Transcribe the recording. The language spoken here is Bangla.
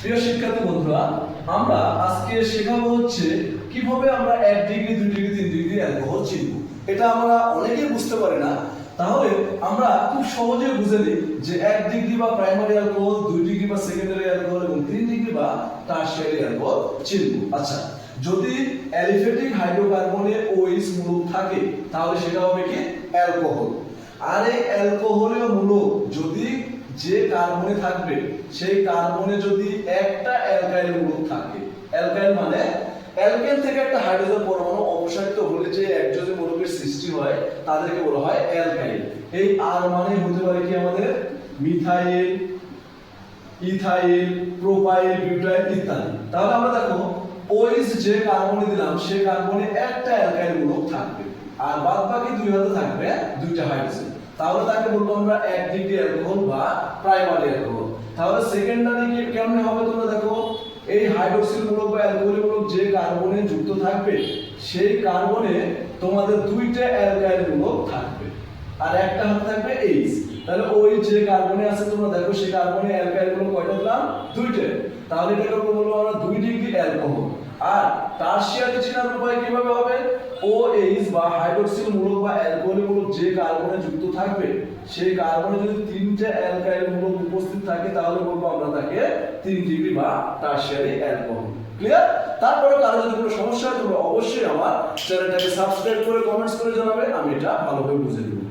প্রিয় শিক্ষার্থী বন্ধুরা, আমরা আজকে শেখাবো হচ্ছে কীভাবে আমরা এক ডিগ্রি, দুই ডিগ্রি, তিন ডিগ্রি অ্যালকোহল চিনব। এটা আমরা অনেকেই বুঝতে পারি না। তাহলে আমরা খুব সহজে বুঝে নিই যে এক ডিগ্রি বা প্রাইমারি অ্যালকোহল, দুই ডিগ্রি বা সেকেন্ডারি অ্যালকোহল এবং তিন ডিগ্রি বা টার্সিয়ারি অ্যালকোহল চিনব। আচ্ছা যদি অ্যালিফেটিক হাইড্রোকার্বনে ওইস মূলক থাকে, তাহলে সেটা হবে কি? অ্যালকোহল। আর এই অ্যালকোহলীয় মূলক যদি যে কার্বনে থাকবে, সেই কার্বনে যদি একটা অ্যালকাইল মূলক থাকে, অ্যালকাইল মানে অ্যালকেন থেকে একটা হাইড্রোজেন পরমাণু অপসারিত হলে যে একযোজী মূলকের সৃষ্টি হয়, তাদেরকে বলা হয় অ্যালকাইল। এই আর মানে হতে পারে কি আমাদের? মিথাইল, ইথাইল, প্রোপাইল, বিউটাইল ইত্যাদি। তাহলে আমরা দেখো ওইস যে কার্বনে দিলাম সে কার্বনে একটা অ্যালকাইল মূলক থাকবে। আর বাদ বাকি দুই হাতে থাকবে দুইটা হাইড্রোজেন। তাহলে তাকে বলব আমরা এক ডিগ্রি অ্যালকোহল বা প্রাইমারি অ্যালকোহল। তাহলে সেকেন্ডারি কি কেমনে হবে তোমরা দেখো, এই হাইড্রোক্সিল মূলক বা অ্যালকোহল মূলক যে কার্বনে যুক্ত থাকবে, সেই কার্বনে তোমাদের দুইটা অ্যালকাইল মূলক থাকবে। আর একটা হাতে থাকবে এইচ তাহলে ওই যে কার্বনে আছে তোমরা দেখো, সেই কার্বনে অ্যালকাইলগুলো কয়টা দিলাম? দুইটা। তাহলে আমরা বলব আমরা দুই ডিগ্রি অ্যালকোহল। আর টারশিয়ারি চেনার উপায় কীভাবে হবে? ও এইচ বা হাইড্রোক্সিল মূলক বা মূলক যে কার্বনে যুক্ত থাকবে, সেই কার্বনে যদি তিনটা অ্যালকাইল মূলক উপস্থিত থাকে, তাহলে বলব আমরা তাকে তিন ডিগ্রি বা টারশিয়ারি অ্যালকোহল ক্লিয়ার তারপরে কারও যদি কোনো সমস্যা হয়, তোমরা অবশ্যই আমার চ্যানেলটাকে সাবস্ক্রাইব করে কমেন্টস করে জানাবে, আমি এটা ভালোভাবে বুঝে দেবো